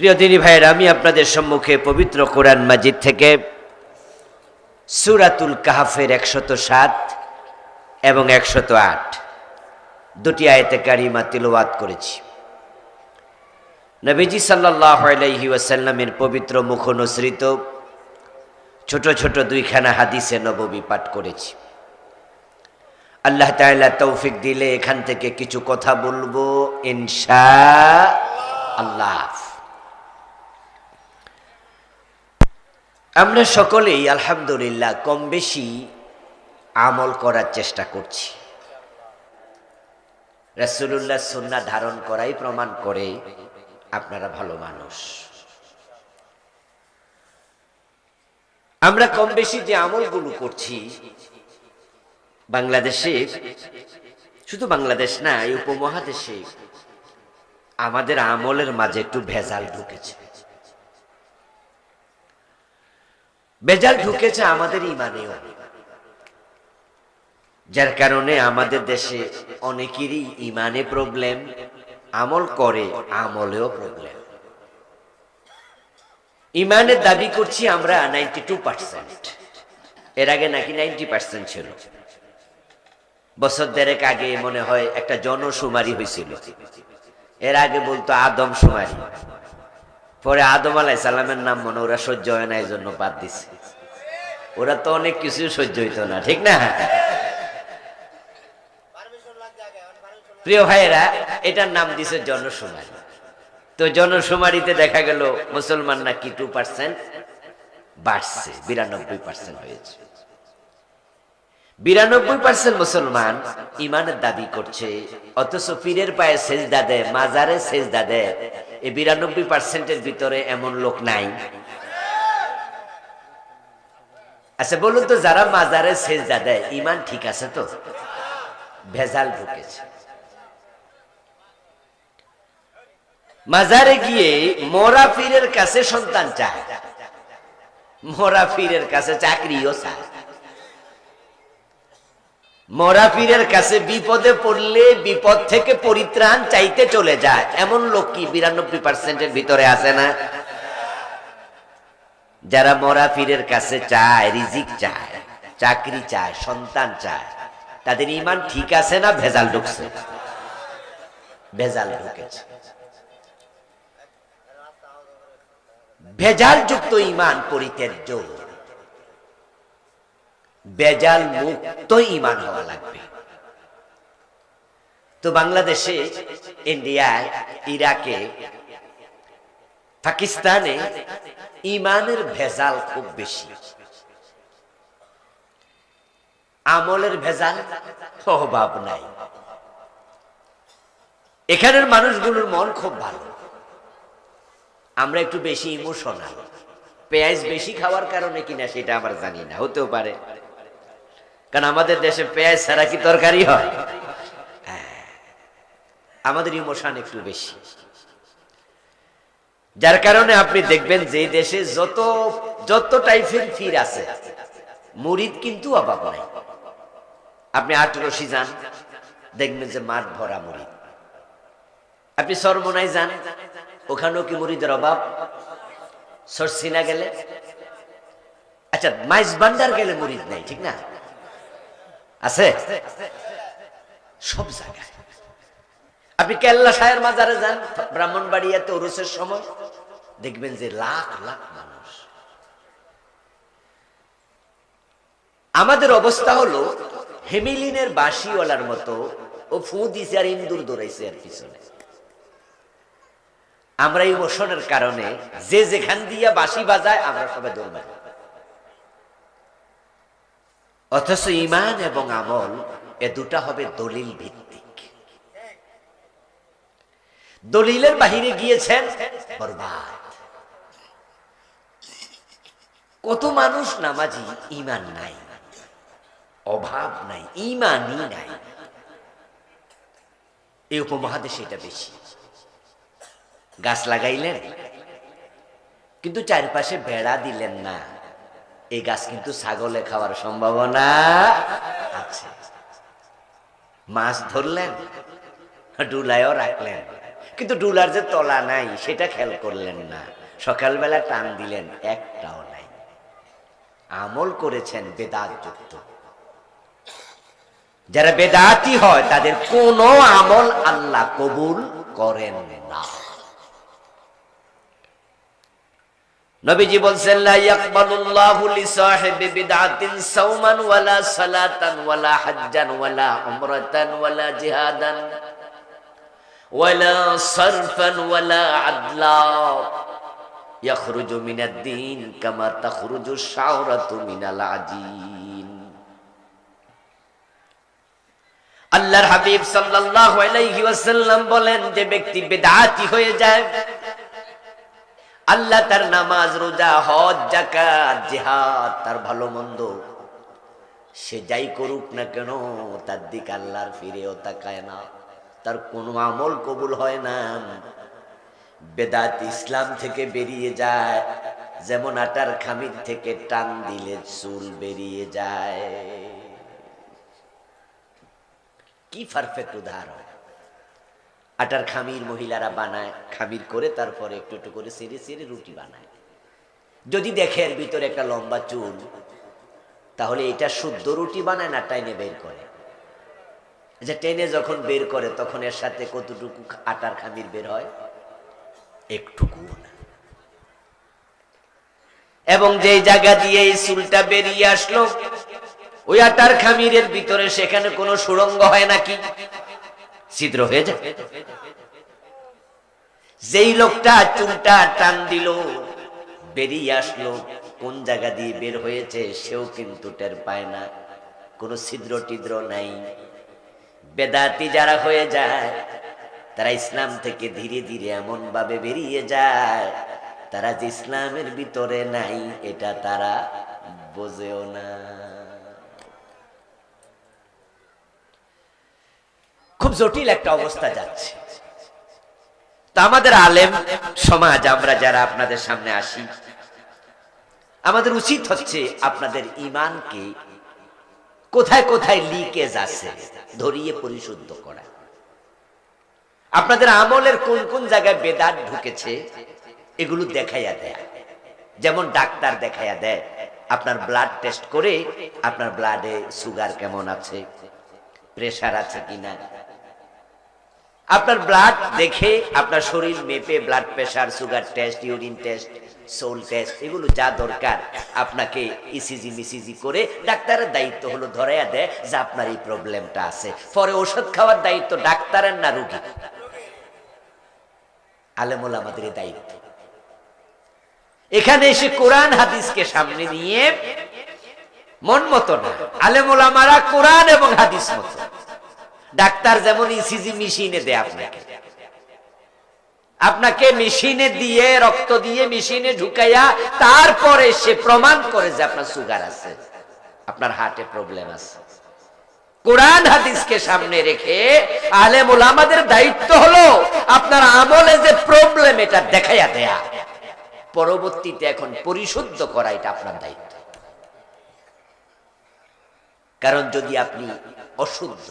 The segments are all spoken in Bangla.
প্রিয় দিনী ভাইয়ের, আমি আপনাদের সম্মুখে পবিত্র কোরআন মাজিদ থেকে সুরাতুল কাহাফের একশত সাত এবং একশত আট দুটি আয়তে কারিমা তিলওয়াত করেছি। নবীজি সাল্লাহ আলাইহি ওয়াসাল্লামের পবিত্র মুখ নসৃত ছোট ছোট দুইখানা হাদিসে নববী পাঠ করেছি আল্লাহ তাআলা তৌফিক দিলে এখান থেকে কিছু কথা বলব ইনশা আল্লাহ আমরা সকলেই, আলহামদুলিল্লাহ, কম বেশি আমল করার চেষ্টা করছি। রাসূলুল্লাহ সুন্না ধারণ করাই প্রমাণ করে আপনারা ভালো মানুষ। আমরা কম বেশি যে আমলগুলো করছি, বাংলাদেশে, শুধু বাংলাদেশ না, এই উপমহাদেশে আমাদের আমলের মাঝে একটু ভেজাল ঢুকেছে। ভেজাল ঢুকেছে আমাদের ইমানেও। যার কারণে আমাদের দেশে অনেকেরই ইমানে প্রবলেম, আমল করে, আমলেও প্রবলেম। ইমানের দাবি করছি আমরা নাইনটি টু পার্সেন্ট। এর আগে নাকি নাইনটি পার্সেন্ট ছিল। বছর দেড়েক আগে মনে হয় একটা জনশুমারি হয়েছিল। এর আগে বলতো আদম শুমারি পরে আদম আলাই সালামের নাম মনে ওরা সহ্য হয় না এই জন্য বাদ দিছে। ওরা তো অনেক কিছু সহ্য হইতো না, ঠিক না? প্রিয় ভাইয়েরা, এটার নাম দিছে জনশুমারি। তো জনশুমারিতে দেখা গেল মুসলমান নাকি টু পার্সেন্ট বাড়ছে, বিরানব্বই পার্সেন্ট হয়েছে। বিরানব্বই পার্সেন্ট মুসলমান ইমানের দাবি করছে, অথচ পীরের পায়ে সেজদা দেয়, মাজারে সেজদা দেয়। এই বিরানব্বই পার্সেন্টের ভিতরে এমন লোক নাই। আচ্ছা বলুন তো, যারা মাজারে সেজদা দেয় ইমান ঠিক আছে তো? ভেজাল ঢুকেছে। মাজারে গিয়ে মরা পীরের কাছে সন্তান চায়। মরা পীরের কাছে চাকরিও চায়। মরা পীরের কাছে বিপদে পড়লে বিপদ থেকে পরিত্রাণ চাইতে চলে যায়। এমন লোক কি বিরানব্বই পার্সেন্টের ভিতরে আছে না? যারা মরা পীরের কাছে চায়, রিজিক চায়, চাকরি চায়, সন্তান চায়, তাদের ইমান ঠিক আছে না? ভেজাল ঢুকছে। ভেজাল ঢুকেছে। ভেজাল যুক্ত ইমান পরিত্যাজ্য বেজাল মুক্ত ইমান হওয়া লাগবে। তো বাংলাদেশে ইন্ডিয়ায় ইরাকে, পাকিস্তানে ইমানের ভেজাল খুব বেশি। আমলের ভেজাল অভাব নাই। এখানের মানুষগুলোর মন খুব ভালো। আমরা একটু বেশি ইমোশনাল। পেঁয়াজ বেশি খাওয়ার কারণে কিনা সেটা আমার জানি না, হতেও পারে। কারণ আমাদের দেশে পেঁয়াজ ছাড়া কি তরকারি হয়? হ্যাঁ, আমাদের ইমোশন একটু বেশি। যার কারণে আপনি দেখবেন যে দেশে যত যত টাইপের ফির আছে মুরিদ কিন্তু অভাব নাই। আপনি আটরশি যান দেখবেন যে মাঠ ভরা মুরিদ আপনি সরমনায় যান ওখানেও কি মুরিদের অভাব? সরসিনা গেলে? আচ্ছা মাইজ বান্ডার গেলে মুরিদ নাই ঠিক না? আছে? সব জায়গায়। আপনি কেল্লা সাহের মাজারে যান, ব্রাহ্মণবাড়িয়াতে ওরসের সময়, দেখবেন যে লাখ লাখ মানুষ। আমাদের অবস্থা হলো, হেমিলিনের বাসিওয়ালার মতো ও ফু দিছে আর ইন্দুর দৌড়াইছে আর পিছনে। আমরা ইমোশনের কারণে যে যেখান দিয়া বাসি বাজায়, আমরা সবাই দৌড় অথচ ইমান এবং আমল এ দুটা হবে দলিল ভিত্তিক। দলিলের বাহিরে গিয়েছেন কত মানুষ নামাজি ইমান নাই, অভাব নাই ইমানই নাই। এই উপমহাদেশে এটা বেশি। গাছ লাগাইলেন, কিন্তু চারপাশে বেড়া দিলেন না। এই গাছ কিন্তু ছাগলে খাওয়ার সম্ভাবনা আছে। মাছ ধরলেন ডুলায়ও রাখলেন, কিন্তু ডুলার যে তলা নাই, সেটা খেয়াল করলেন না। সকালবেলা টান দিলেন, একটাও নাই। আমল করেছেন বেদাত যুক্ত। যারা বেদাতি হয়, তাদের কোনো আমল আল্লাহ কবুল করেন না। নবীজি বলছেন, লা ইয়াকবালুল্লাহু লিসাহিবি বিদআতিন সাওমান ওয়ালা সালাতান ওয়ালা হাজ্জান ওয়ালা উমরাতান ওয়ালা জিহাদান ওয়ালা সারফান ওয়ালা আদলা। ইয়াখরুজু মিনাদ দ্বীন কামা তাখরুজু শাওরাতু মিনাল আজিন। আল্লাহর হাবিব সাল্লাল্লাহু আলাইহি ওয়াসাল্লাম বলেন, যে ব্যক্তি বেদাতি হয়ে যায় আল্লাহ তার নামাজ, রোজা, হজ জাকাত জিহাদ, তার ভালো মন্দ। সে যাই করুক না কেন, তার দিক আল্লাহর ফিরেও তাকায় না। তার কোনো আমল কবুল হয় না। বেদাত ইসলাম থেকে বেরিয়ে যায়, যেমন আটার খামির থেকে টান দিলে চুল বেরিয়ে যায়। কি পারফেক্ট উদাহরণ। আটার খামির মহিলারা বানায়, খামির করে তারপরে একটু একটু করে সেরে সেরে রুটি বানায়। যদি দেখে এর ভিতরে একটা লম্বা চুল, তাহলে এটা শুদ্ধ রুটি বানায় না টাইনে বের করে? যে টেনে যখন বের করে, তখন এর সাথে কতটুকু আটার খামির বের হয়? একটুকু। না এবং যেই জায়গা দিয়ে এই চুলটা বেরিয়ে আসলো, ওই আটার খামিরের ভিতরে সেখানে কোনো সুরঙ্গ হয় নাকি? ছিদ্র হয়ে যায় যেই লোকটা চুলটা টান দিল, বেরিয়ে আসলো, কোন জায়গা দিয়ে বের হয়েছে সেও কিন্তু টের পায় না। কোনো ছিদ্র টিদ্র নাই। বেদাতি যারা হয়ে যায়, তারা ইসলাম থেকে ধীরে ধীরে এমন ভাবে বেরিয়ে যায়, তারা যে ইসলামের ভিতরে নাই, এটা তারা বোঝেও না। খুব জটিল একটা অবস্থা যাচ্ছে। তা আমাদের আলেম সমাজ, আমরা যারা আপনাদের সামনে আসি, আমাদের উচিত হচ্ছে আপনাদের ইমানকে কোথায় কোথায় লিকেজ আছে ধরিয়ে পরিশুদ্ধ করা। আপনাদের আমলের কোন কোন জায়গায় বেদাত ঢুকেছে, এগুলো দেখাইয়া দেয়। যেমন ডাক্তার দেখাইয়া দেয়, আপনার ব্লাড টেস্ট করে আপনার ব্লাডে সুগার কেমন আছে প্রেশার আছে কিনা। আপনার ব্লাড দেখে আপনার শরীর মেপে blood pressure sugar test urine test soul test এগুলো যা দরকার আপনাকে ইসিজি মিসিজি করে ডাক্তারের দায়িত্ব হলো ধরাইয়া দেয় যে আপনার এই প্রবলেমটা আছে। পরে ওষুধ খাওয়ার দায়িত্ব ডাক্তারের না রুগী। আলেমুল আমাদের দায়িত্ব। এখানে এসে কোরআন হাদিসকে সামনে নিয়ে মন মতো না। আলেমুল আমারা কোরআন এবং হাদিস মতো। ডাক্তার যেমন ইসিজি মেশিনে দেয় আপনাকে। আপনাকে মেশিনে দিয়ে, রক্ত দিয়ে মেশিনে ঢুকাইয়া তারপরে সে প্রমাণ করে যে আপনার সুগার আছে, আপনার হার্টে প্রবলেম আছে। কোরআন হাদিসকে সামনে রেখে আলেমুল আমাদের দায়িত্ব হলো আপনার আমলে যে প্রবলেম এটা দেখাইয়া দেয়া। পরবর্তীতে এখন পরিশুদ্ধ করা এটা আপনার দায়িত্ব। কারণ যদি আপনি অশুদ্ধ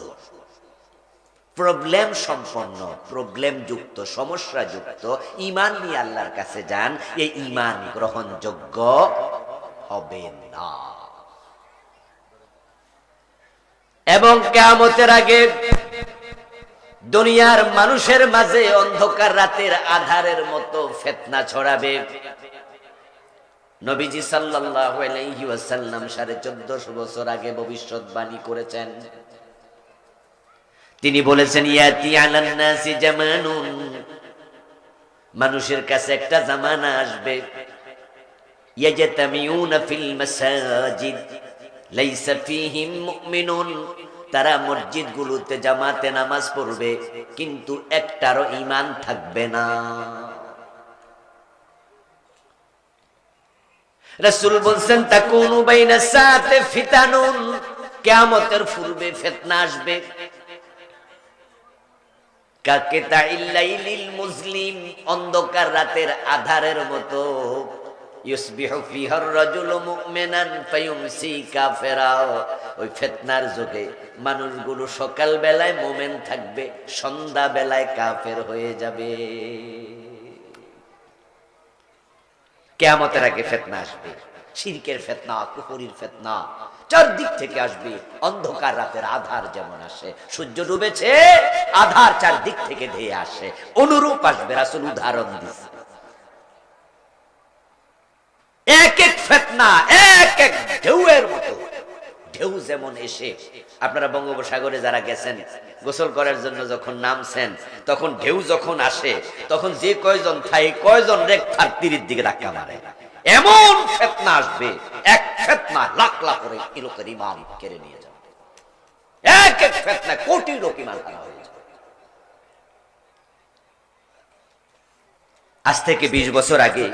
প্রবলেম সম্পন্ন, প্রবলেম যুক্ত, সমস্যা যুক্ত ইমান নিয়ে আল্লাহর কাছে যান, এই ইমান গ্রহণযোগ্য হবে না। এবং কেয়ামতের আগে দুনিয়ার মানুষের মাঝে অন্ধকার রাতের আধারের মতো ফেতনা ছড়াবে। নবীজি ওয়াসাল্লাম সাড়ে চোদ্দশো বছর আগে ভবিষ্যৎবাণী করেছেন। তিনি বলেছেন, ইয়াতি জামানুন। মানুষের কাছে একটা জামানা আসবে। ইয়াজতামিউনা ফিল মাসাজিদ, লাইসা ফীহিম মুমিনুন। তারা মসজিদগুলোতে জামাতে নামাজ পড়বে, কিন্তু একটারও ঈমান থাকবে না। রাসূল বলছেন, তাকুনু বাইনা সাতে ফিতানুন। কিয়ামতের পূর্বে ফিতনা আসবে। কাকে তাইল্লাইলিল মুসলিম অন্ধকার রাতের আধারের মতো? ইউসবিহু ফিহার রাজুলু মুমিনান ফায়ুমসি কাফিরা ওই ফেতনার যুগে মানুষগুলো সকাল বেলায় মোমেন থাকবে সন্ধ্যা বেলায় কাফের হয়ে যাবে। কেয়ামতের আগে ফেতনা আসবে। শিরকের ফেতনা কুপুরির ফেতনা। চারদিক থেকে আসবে অন্ধকার রাতের আধার যেমন আসে, সূর্য ডুবেছে, আধার চারদিক থেকে ধেয়ে আসে। অনুরূপ আসবে রাসুল উদাহরণ দিচ্ছে এক এক ফেতনা, এক এক ঢেউয়ের মতো। ঢেউ যেমন এসে, আপনারা বঙ্গোপসাগরে যারা গেছেন, গোসল করার জন্য যখন নামছেন, তখন ঢেউ যখন আসে, তখন যে কয়জন থাই কয়জন রেখ তার তীরের দিকে ধাক্কা মারে। এমন ফেতনা আসবে, এক ফেতনা, লাখ লাখ করে লোকের ইমান কেড়ে নিয়ে যাবে। এক এক ফেতনা কোটি লোক ইমান হারা হয়ে যাবে। আজ থেকে বিশ বছর আগে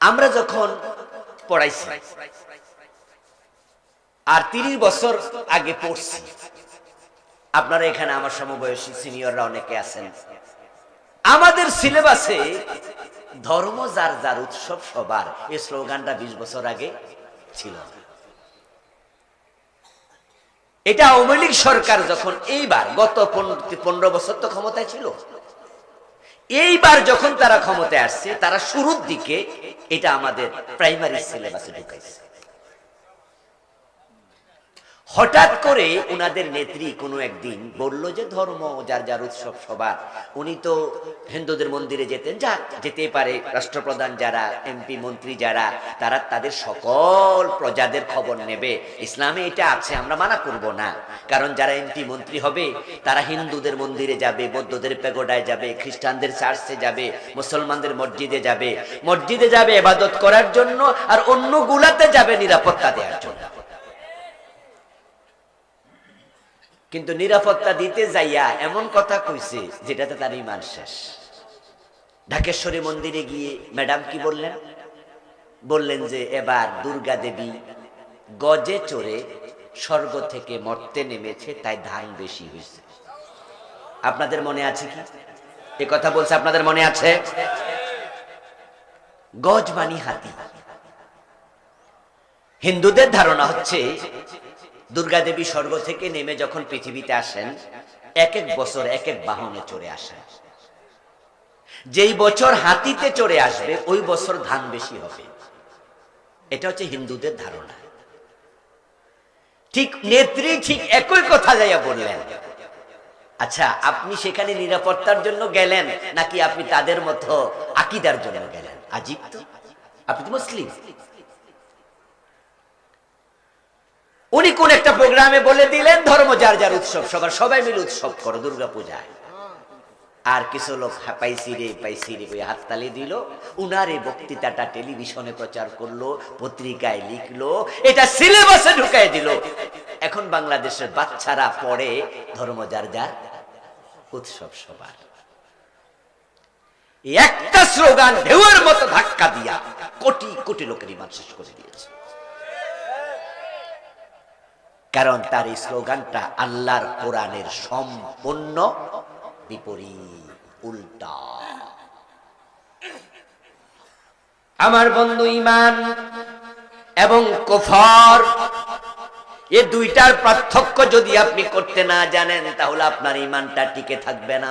আমরা যখন পড়াইছি, আর তিরিশ বছর আগে পড়ছি, আপনারা এখানে আমার সমবয়সী সিনিয়ররা অনেকে আছেন। আমাদের সিলেবাসে ধর্ম যার যার উৎসব সবার। এই স্লোগানটা বিশ বছর আগে ছিল। এটা আওয়ামী লীগ সরকার যখন এইবার গত পনেরো বছর তো ক্ষমতায় ছিল। এইবার যখন তারা ক্ষমতায় আসছে, তারা শুরুর দিকে এটা আমাদের প্রাইমারি সিলেবাসে ঢুকাইছে। হঠাৎ করে উনাদের নেত্রী কোনো একদিন বলল যে, ধর্ম, যার যার উৎসব সবার। উনি তো হিন্দুদের মন্দিরে যেতেন, যা যেতে পারে, রাষ্ট্রপ্রধান যারা, এমপি, মন্ত্রী যারা, তারা তাদের সকল প্রজাদের খবর নেবে। ইসলামে এটা আছে, আমরা মানা করব না। কারণ যারা এমপি, মন্ত্রী হবে, তারা হিন্দুদের মন্দিরে যাবে, বৌদ্ধদের পেগোডায় যাবে, খ্রিস্টানদের চার্চে যাবে, মুসলমানদের মসজিদে যাবে। মসজিদে যাবে এবাদত করার জন্য, আর অন্য গুলাতে যাবে নিরাপত্তা দেওয়ার জন্য। কিন্তু নিরাপত্তা দিতে যাইয়া এমন কথা কইছে যেটাতে তার ইমান শেষ। ঢাকেশ্বরী মন্দিরে গিয়ে ম্যাডাম কি বললেন? বললেন যে, এবার দুর্গা দেবী গজে চড়ে স্বর্গ থেকে মর্তে নেমেছে, তাই ধান বেশি হয়েছে। আপনাদের মনে আছে কি? এ কথা বলছে আপনাদের মনে আছে? গজ মানি হাতি। হিন্দুদের ধারণা হচ্ছে দুর্গা দেবী স্বর্গ থেকে নেমে যখন পৃথিবীতে আসেন, এক এক বছর, এক এক বাহনে চড়ে আসেন। যেই বছর হাতিতে চড়ে আসবে, ওই বছর ধান বেশি হবে। এটা হচ্ছে হিন্দুদের ধারণা। ঠিক নেত্রী ঠিক একই কথা যাইয়া বললেন আচ্ছা আপনি সেখানে নিরাপত্তার জন্য গেলেন, নাকি আপনি তাদের মতো আকিদার জন্য গেলেন? আজিব আপনি তো মুসলিম। কোন একটা প্রোগ্রামে বলে দিলেন, ধর্ম যার যার উৎসব, সবার সবাই মিলে উৎসব করো, দুর্গা পূজায় আর কিছু লোক পাইছি রে পাইছি রে ওই হাততালি দিল, উনার এই বক্তৃতাটা টেলিভিশনে প্রচার করল, পত্রিকায় লিখলো, এটা সিলেবাসে ঢুকাই দিল। এখন বাংলাদেশের বাচ্চারা পড়ে ধর্ম যার যার উৎসব সবার। একটা স্লোগান ঢেউয়ের মতো ধাক্কা দিয়া কোটি কোটি লোকের ইমান শেষ করে দিয়েছে। কারণ তার স্লোগানটা আল্লাহর কোরআনের সম্পূর্ণ বিপরীত, উল্টা। আমার বন্ধু ইমান এবং কোফর, এ দুইটার পার্থক্য যদি আপনি করতে না জানেন, তাহলে আপনার ইমানটা টিকে থাকবে না।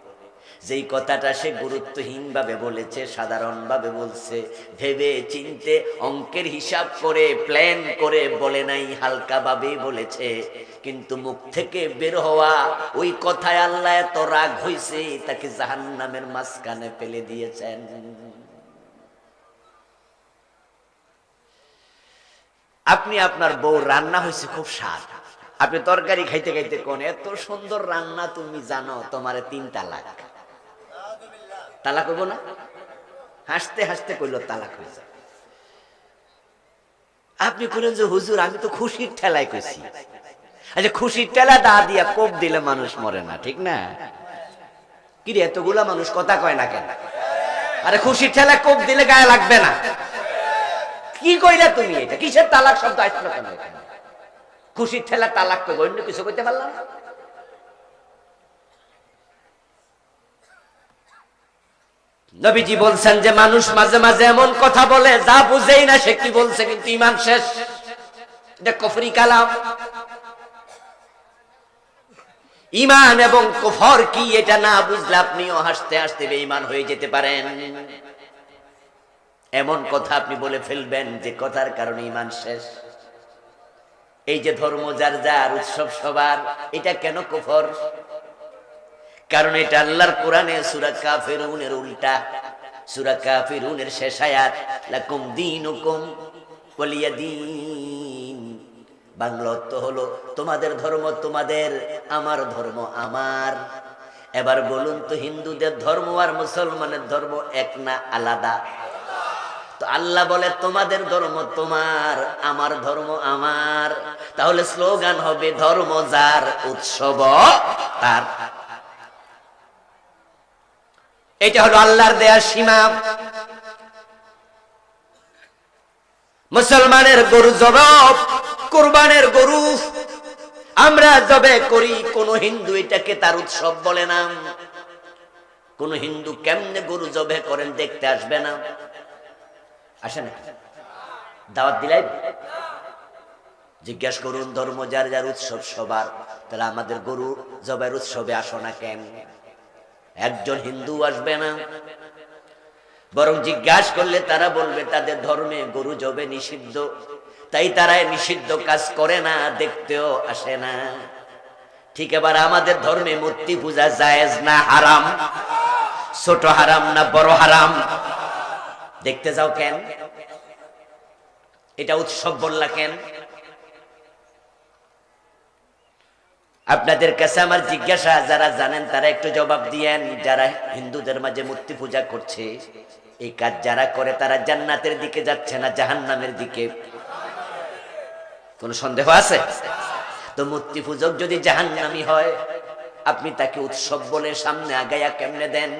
যেই কথাটা সে গুরুত্বহীন ভাবে বলেছে সাধারণ ভাবে বলছে, ভেবে চিনতে অঙ্কের হিসাব করে প্ল্যান করে বলে নাই হালকা ভাবে বলেছে। কিন্তু মুখ থেকে বের হওয়া ওই কথায় আল্লাহ এত রাগ হইছে, তাকে জাহান নামের মাঝখানে ফেলে দিয়েছেন। আপনি আপনার বউ রান্না হয়েছে খুব স্বাদ। আপনি তরকারি খাইতে খাইতে কোন, এত সুন্দর রান্না তুমি জানো, তোমার তিন তালাক তালাক হইব না? হাসতে হাসতে কইল, তালাক হয়েছে আপনি কইলেন যে, হুজুর, আমি তো খুশির ঠেলায় কইছি। আচ্ছা খুশির ঠেলা দা দিয়া কোপ দিলে মানুষ মরে না, ঠিক না? কি রে এতগুলা মানুষ কথা কয় না কেন? আরে, খুশির ঠেলা কোপ দিলে গায়ে লাগবে না। কি কইলা তুমি এটা? কিসের তালাক শব্দ আসলো কেন? খুশির ঠেলা তালাক কই অন্য কিছু কইতে পারলাম না? নবীজি বলছেন যে মানুষ মাঝে মাঝে এমন কথা বলে, যা বুঝেই না সে কি বলছে, কিন্তু ইমান শেষ। কফরি কালাম। ইমান এবং কুফর কি, এটা না বুঝলে আপনিও হাসতে হাসতে বেঈমান হয়ে যেতে পারেন। এমন কথা আপনি বলে ফেলবেন যে কথার কারণে ইমান শেষ। এই যে ধর্ম যার যার, উৎসব সবার, এটা কেন কুফর? কারণ এটা আল্লাহর কোরআনে সূরা কাফিরুনের উল্টা। সূরা কাফিরুনের শেষ আয়াত, লাকুম দীনুকুম ওয়ালিয়া দীন। বাংলা অর্থ হলো, তোমাদের ধর্ম তোমাদের, আমার ধর্ম আমার। এবার বলুন তো, হিন্দুদের ধর্ম আর মুসলমানের ধর্ম এক না আলাদা? তো আল্লাহ বলে, তোমাদের ধর্ম তোমার, আমার ধর্ম আমার। তাহলে স্লোগান হবে, ধর্ম যার, উৎসব তার। এটা হলো আল্লাহর দেয়া সীমা। মুসলমানের গরু জবাব, কোরবানের গরু। আমরা জবে করি, কোন হিন্দু এটাকে তার উৎসব বলে না। কোন হিন্দু কেমনে গরু জবে করেন দেখতে আসবে না। আসে না। দাওয়াত দিলাই? জিজ্ঞাসা করুন, ধর্ম যার যার উৎসব সবার, তাহলে আমাদের গরু জবের উৎসবে আসো না কেন? একজন হিন্দু আসবে না। বরং জিজ্ঞাসা করলে তারা বলবে, তাদের ধর্মে গরু জবে নিষিদ্ধ। তাই তারা নিষিদ্ধ কাজ করে না, দেখতেও আসে না। ঠিক এবার আমাদের ধর্মে মূর্তি পূজা জায়েজ না হারাম? ছোট হারাম না বড় হারাম? দেখতে যাও কেন? এটা উৎসব বললা কেন? আপনাদের কাছে আমার জিজ্ঞাসা, যারা জানেন তারা একটু জবাব দিয়েন, যারা হিন্দুদের মাঝে মূর্তি পূজা করছে, এই কাজ যারা করে তারা জান্নাতের দিকে যাচ্ছে না জাহান্নামের দিকে। কোন সন্দেহ আছে? তো মূর্তি পূজক যদি জাহান্নামি হয়, আপনি তাকে উৎসব বলে সামনে আগাইয়া কেমনে দেন?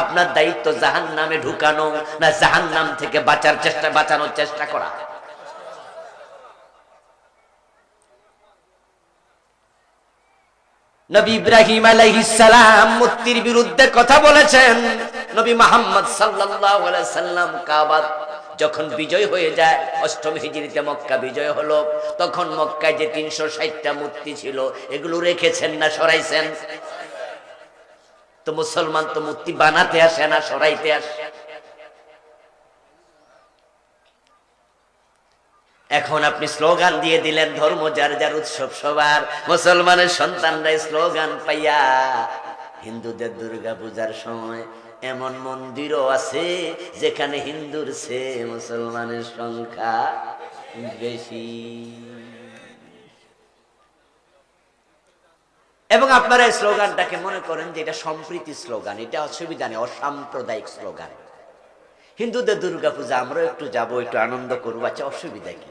আপনার দায়িত্ব জাহান নামে ঢুকানো না জাহান নাম থেকে বাঁচার চেষ্টা, বাঁচানোর চেষ্টা করা? নবী ইব্রাহিম আলাইহিসসালাম মূর্তির বিরুদ্ধে কথা বলেছেন, নবী মোহাম্মদ সাল্লাম কাবা যখন বিজয় হয়ে যায়, অষ্টম হিজরিতে মক্কা বিজয় হলো, তখন মক্কায় যে তিনশো ষাটটা মূর্তি ছিল, এগুলো রেখেছেন না সরাইছেন? তো মুসলমান তো মূর্তি বানাতে আসে না, সরাইতে আসে। এখন আপনি স্লোগান দিয়ে দিলেন, ধর্ম যার যার উৎসব সবার, মুসলমানের সন্তানরা স্লোগান পাইয়া, হিন্দুদের দুর্গা পূজার সময় এমন মন্দিরও আছে যেখানে হিন্দুর সে মুসলমানের সংখ্যা বেশি। এবং আপনারা এই স্লোগানটাকে মনে করেন যে এটা সম্প্রীতি স্লোগান, এটা অসুবিধা নেই, অসাম্প্রদায়িক স্লোগান। হিন্দুদের দুর্গা পূজা আমরা একটু যাব, একটু আনন্দ করব আচ্ছা অসুবিধা কি?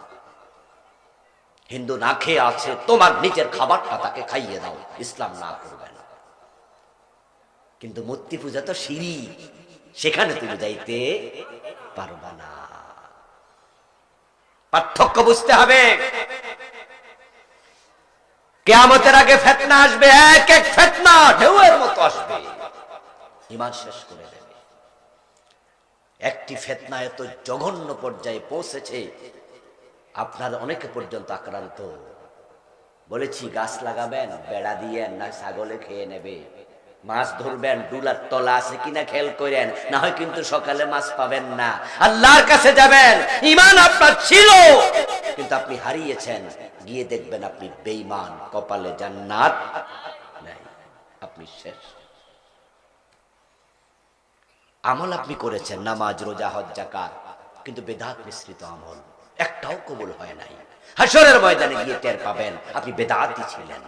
হিন্দু না খেয়ে আছে, তোমার নিজের খাবারটা তাকে খাইয়ে দাও, ইসলাম না করবে না। কিন্তু মূর্তি পূজা তো সিঁড়ি, সেখানে তুমি যাইতে পারবা না। পার্থক্য বুঝতে হবে। কেয়ামতের আগে ফেতনা আসবে, এক এক ফেতনা ঢেউয়ের মতো আসবে। ইমান শেষ করে দেবে। একটি ফেতনা এত জঘন্য পর্যায়ে পৌঁছেছে আপনার অনেকে পর্যন্ত আক্রান্ত। বলেছি, গাছ লাগাবেন, বেড়া দিয়েন, না ছাগলে খেয়ে নেবে। মাছ ধরবেন ডুলার তলা আছে কিনা খেয়াল করেন, না হয় কিন্তু সকালে মাছ পাবেন না। আল্লাহর কাছে যাবেন ইমান আপনার ছিল। কিন্তু আপনি হারিয়েছেন, গিয়ে দেখবেন আপনি বেইমান কপালে জান্নাত আপনি শেষ। আমল আপনি করেছেন, নামাজ, রোজা, হজ কিন্তু বেদাত মিশ্রিত আমল। একটাও কবুল হয় নাই হাসরের ময়দানে গিয়ে টের পাবেন আপনি বেদাতী ছিলেন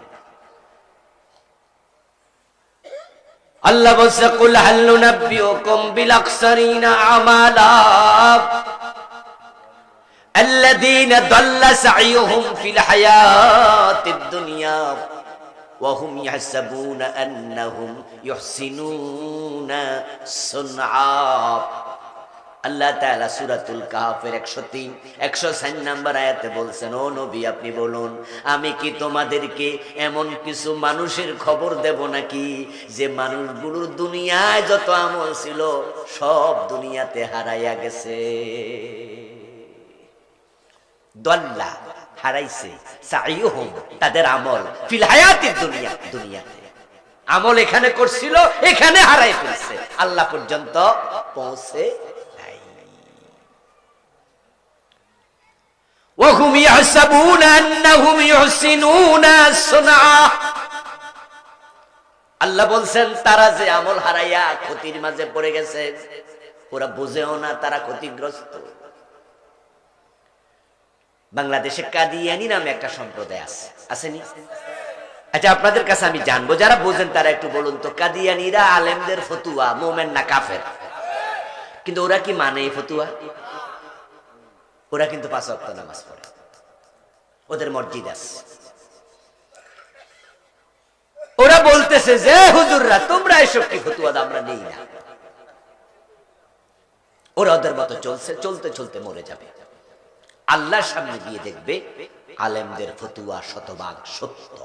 আল্লাহ বলছে কুল হাল নাব্বিউকুম বিল আকসারিনা আমালা الذين ضل سعيهم في الحياة الدنيا وهم يحسبون أنهم يحسنون صنعا আল্লাহ তাআলা সূরাতুল কাহাফের 103 104 নাম্বার আয়াতে বলছেন, ও নবী, আপনি বলুন, আমি কি তোমাদেরকে এমন কিছু মানুষের খবর দেব নাকি? যে মানুষগুলোর দুনিয়ায় যত আমল ছিল, সব দুনিয়াতে হারাইয়া গেছে। দল্লা, হারাইছে। সাইয়ুহুম, তাদের আমল ফিল হায়াতির দুনিয়া, দুনিয়াতে। আমল এখানে করছিল, এখানে হারাই ফেলছে। আল্লাহ পর্যন্ত পৌঁছে নাই وهم يحسبون أنهم يحسنون صنعا আল্লাহ বলছেন তারা যে আমল হারাইয়া ক্ষতির মাঝে পড়ে গেছে ওরা বুঝেও না তারা ক্ষতিগ্রস্ত বাংলাদেশে কাদিয়ানি নামে একটা সম্প্রদায় আছে আসেনি আচ্ছা আপনাদের কাছে আমি জানবো যারা বোঝেন তারা একটু বলুন তো কাদিয়ানিরা আলেমদের ফতুয়া মোমেন না কাফের কিন্তু ওরা কি মানে এই ফতুয়া ওরা কিন্তু পাঁচ অক্ট নামাজ পড়ে। ওদের মসজিদ আছে। ওরা বলতেছে যে হুজুররা, তোমরা এসব কি ফতুয়া আমরা নেই না। ওরা ওদের মতো চলছে, চলতে চলতে মরে যাবে। আল্লাহর সামনে গিয়ে দেখবে, আলেমদের ফতুয়া শতভাগ সত্য।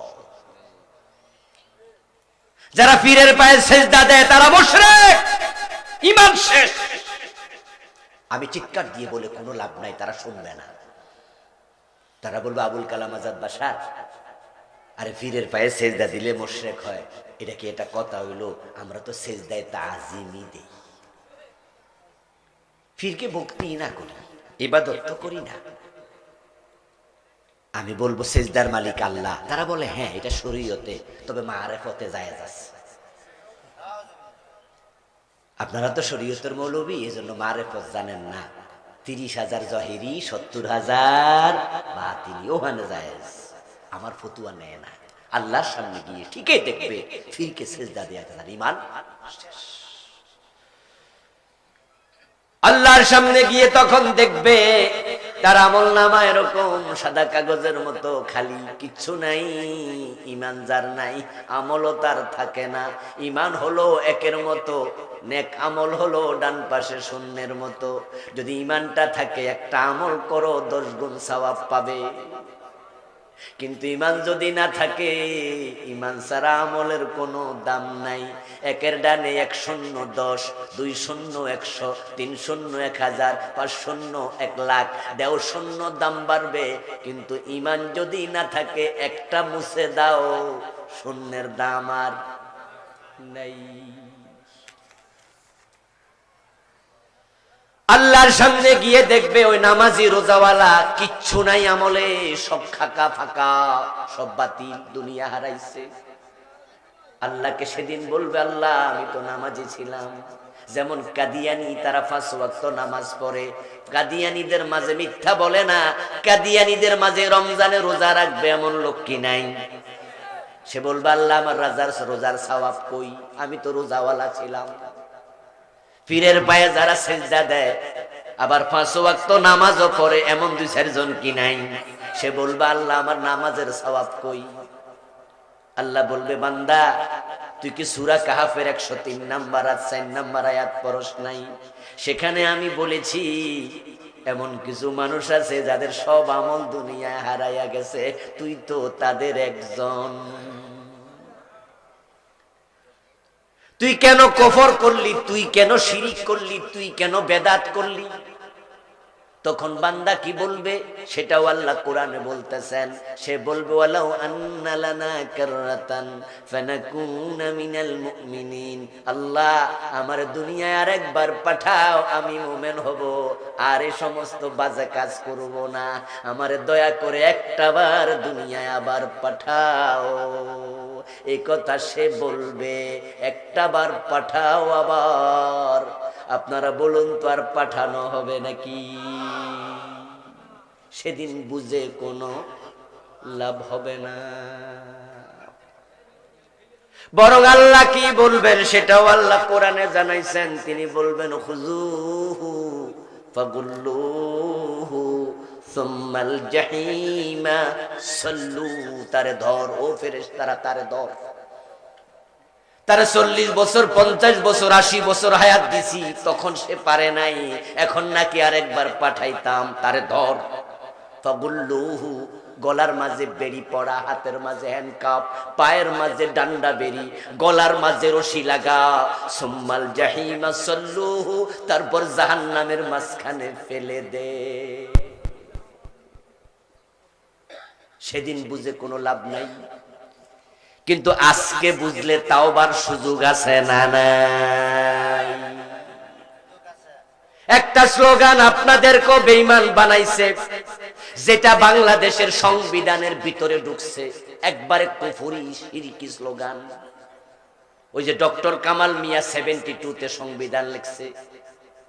যারা পীরের পায়ে সেজদা দেয়, তারা মুশরিক। ইমান শেষ। চিৎকার দিয়ে বলে কোনো লাভ নাই, তারা শুনবে না। তারা বলবে, আবুল কালাম আজাদ বাসার আরে পীরের পায়ে সেজদা দিলে মোশরেক হয়। এটা কি এটা কথা হইল? আমরা তো সেজদায় তাজিমই দেই। ফিরকে ভক্তি না করি, ইবাদত তো করি না। আমি বলব, সেজদার মালিক আল্লাহ। তারা বলে হ্যাঁ এটা শরীয়তে, তবে মারেফতে যায় যাচ্ছে আপনারা তো শরীয়তের মৌলবী এই জন্য পথ জানেন না। তিরিশ হাজার জহেরি, সত্তর হাজার বা তিনি ওখানে যায় আমার ফতুয়া নেয় না। আল্লাহর সামনে গিয়ে ঠিকই দেখবে, ফিরকে সেজদা দেয়া তার ইমান আল্লাহর সামনে গিয়ে তখন দেখবে তার আমল নামা এরকম সাদা কাগজের মতো, খালি কিচ্ছু নাই, ইমান যার নাই, আমলও তার থাকে না। ইমান হলো একের মতো, নেক আমল হলো ডান পাশে শূন্যের মতো। যদি ইমানটা থাকে, একটা আমল করো, দশ গুণ সওয়াব পাবে। কিন্তু ইমান যদি না থাকে ইমান ছাড়া আমলের কোনো দাম নাই। একের ডানে এক শূন্য দশ, দুই শূন্য একশো, তিন শূন্য এক হাজার, পাঁচ শূন্য এক লাখ, দেও শূন্য দাম বাড়বে। কিন্তু ইমান যদি না থাকে, একটা মুছে দাও, শূন্যের দাম আর নাই। আল্লাহর সামনে গিয়ে দেখবে ওই নামাজি রোজাওয়ালা কিচ্ছু নাই আমলে, সব খাকা ফাঁকা, সব বাতি দুনিয়া হারাইছে। আল্লাহকে সেদিন বলবে, আল্লাহ, আমি তো নামাজি ছিলাম। যেমন কাদিয়ানি তারা পাঁচ নামাজ পড়ে। কাদিয়ানিদের মাঝে মিথ্যা বলে না, কাদিয়ানিদের মাঝে রমজানে রোজা রাখবে এমন লোক কি নাই? সে বলবে, আল্লাহ, আমার রাজার রোজার সওয়াব কই? আমি তো রোজাওয়ালা ছিলাম। পীরের পায়ে যারা সেজদা দেয়, আবার পাঁচ ওয়াক্ত নামাজও পড়ে, এমন দুই চারজন কি নাই? সে বলবে, আল্লাহ, আমার নামাজের সওয়াব কই? আল্লাহ বলবে, বান্দা, তুই কি সুরা কাহাফের একশো তিন নাম্বার আর চার নাম্বার আয়াত পরশ নাই? সেখানে আমি বলেছি, এমন কিছু মানুষ আছে যাদের সব আমল দুনিয়ায় হারাইয়া গেছে, তুই তো তাদের একজন। তুই কেন কফর করলি? তুই কেন শিরিক করলি? তুই কেন বেদাত করলি? তখন বান্দা কি বলবে? সেটাও আল্লাহ কোরআনে বলতেছেন। সে বলবে আল্লাহ, আমার দুনিয়ায় আরেকবার পাঠাও, আমি মুমিন হব। আর এই সমস্ত বাজে কাজ করব না। আমারে দয়া করে একটাবার দুনিয়ায় আবার পাঠাও। এই কথা সে বলবে। একটা বার পাঠাও আবার। আপনারা বলুন তো আর পাঠানো হবে নাকি? সেদিন বুঝে কোনো লাভ হবে না। বরং আল্লাহ কি বলবেন সেটাও আল্লাহ কোরআনে জানাইছেন। তিনি বলবেন হুজুহু ফাগুল্লুহু চল্লিশ বছর, পঞ্চাশ বছর, আশি বছর হায়াত দিছি, তখন সে পারে নাই। এখন নাকি আরেকবার পাঠাইতাম তারে ধর। ফাগুল্লুহু, গলার মাঝে বেরি পড়া, হাতের মাঝে হ্যান্ডকাপ পায়ের মাঝে ডান্ডা বেরি গলার মাঝে রশি লাগা। সুম্মাল জাহিমা, সল্লুহু, তারপর জাহান্নামের মাঝখানে ফেলে দে। সেদিন বুঝে কোনো লাভ নাই। কিন্তু আজকে বুঝলে তাও তাওবার সুযোগ আছে না একটা স্লোগান আপনাদেরকেও বেইমান বানাইছে, যেটা বাংলাদেশের সংবিধানের ভিতরে ঢুকছে। একবারে কুফুরি সিরিকি স্লোগান। ওই যে ডক্টর কামাল মিয়া সেভেন্টি টুতে সংবিধান লিখছে।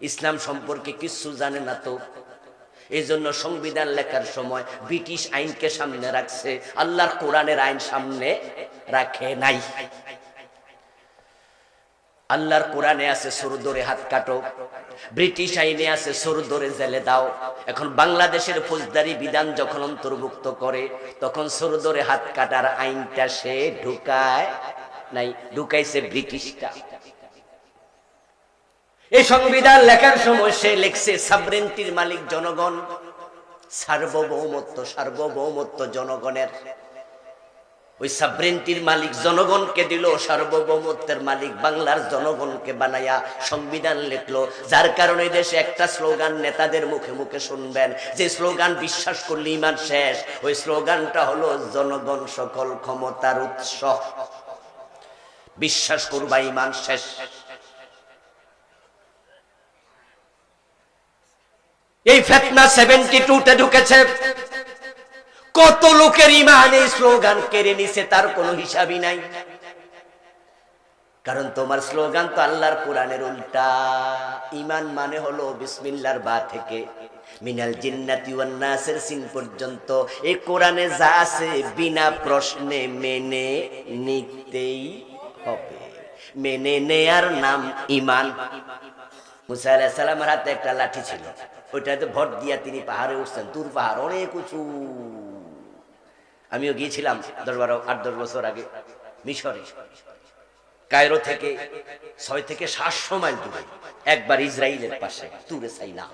ইসলাম সম্পর্কে কিছু জানে না তো? এই জন্য সংবিধান লেখার সময় ব্রিটিশ আইনকে সামনে রাখছে, আল্লাহর কোরআনের আইন সামনে রাখে নাই। আল্লাহর কোরআনে আছে, সরু ধরে হাত কাটো। ব্রিটিশ আইনে আছে, সরু ধরে জেলে দাও। এখন বাংলাদেশের ফৌজদারি বিধান যখন অন্তর্ভুক্ত করে, তখন সরু ধরে হাত কাটার আইনটা সে ঢুকায় নাই, ঢুকাইছে ব্রিটিশটা। এই সংবিধান লেখার সময় সে লেখছে, সাবরেন্টির মালিক জনগণ, সার্বভৌমত্ব সার্বভৌমত্ব জনগণের। ওই সাবরেন্টির মালিক জনগণকে দিল, সার্বভৌমত্বের মালিক বাংলার জনগণকে বানায়া সংবিধান লিখলো। যার কারণে দেশে একটা স্লোগান নেতাদের মুখে মুখে শুনবেন, যে স্লোগান বিশ্বাস করলে ইমান শেষ। ওই স্লোগানটা হলো, জনগণ সকল ক্ষমতার উৎস। বিশ্বাস করবা, ইমান শেষ। এই ফেতনা সেভেন্টি টুতে ঢুকেছে। কত লোকের ইমান এই স্লোগান কেড়ে নিছে তার কোনো হিসাবই নাই। কারণ তোমার স্লোগান তো আল্লাহর কোরআনের উল্টা। ইমান মানে হলো বিসমিল্লার বা থেকে মিনাল জিন্নাতি ওয়ান নাসের সিন পর্যন্ত। এই কোরআনে যা আছে বিনা প্রশ্নে মেনে নিতেই হবে। মেনে নেয়ার নাম ইমান। মুসা আলাহ সালামের হাতে একটা লাঠি ছিল। ওইটাতে ভোট দিয়া তিনি পাহাড়ে উঠছেন, দূর পাহাড়, অনেক উঁচু। আমিও গিয়েছিলাম দশ বারো আট, দশ বছর আগে, মিশরে। কায়রো থেকে ছয় থেকে সাতশো মাইল দূরে, একবার ইসরায়েলের পাশে দূরে সাইনা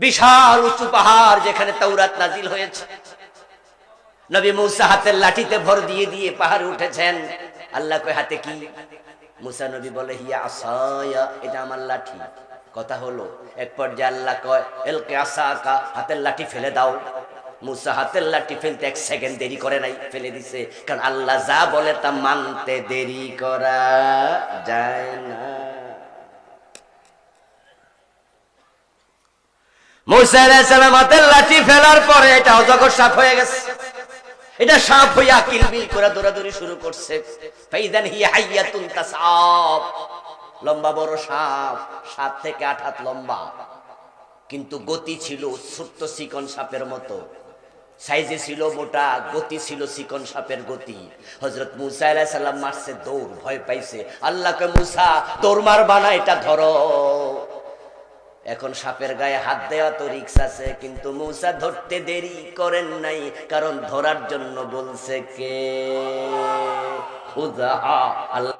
বিশাল উঁচু পাহাড় যেখানে তৌরাত নাজিল হয়েছে। নবী মৌসা হাতের লাঠিতে ভর দিয়ে দিয়ে পাহাড়ে উঠেছেন। আল্লাহ হাতে কি? মুসা নবী বলে, হিয়া আসায়া, এটা আমার লাঠি। কথা হলো এক পর্যায়ে আল্লাহ কয় এলকে আসা আকা হাতের লাঠি ফেলে দাও। মুসা হাতের লাঠি ফেলতে এক সেকেন্ড দেরি করে নাই, ফেলে দিছে। কারণ আল্লাহ যা বলে তা মানতে দেরি করা যায় না। ফেলার এটা লম্বা বড় সাপ সাত থেকে আট হাত লম্বা। কিন্তু গতি ছিল ছোট্ট চিকন সাপের মতো। সাইজে ছিল মোটা, গতি ছিল চিকন সাপের গতি। হজরত মুসা আলাহ সাল্লাম মারছে, দৌড়, ভয় পাইছে। আল্লাহকে মুসা দৌড় মারবা না, এটা ধরো। এখন সাপের গায়ে হাত দেওয়া তো রিক্স আছে, কিন্তু মৌসা ধরতে দেরি করেন নাই, কারণ ধরার জন্য বলছে কে? খুদা, আল্লাহ।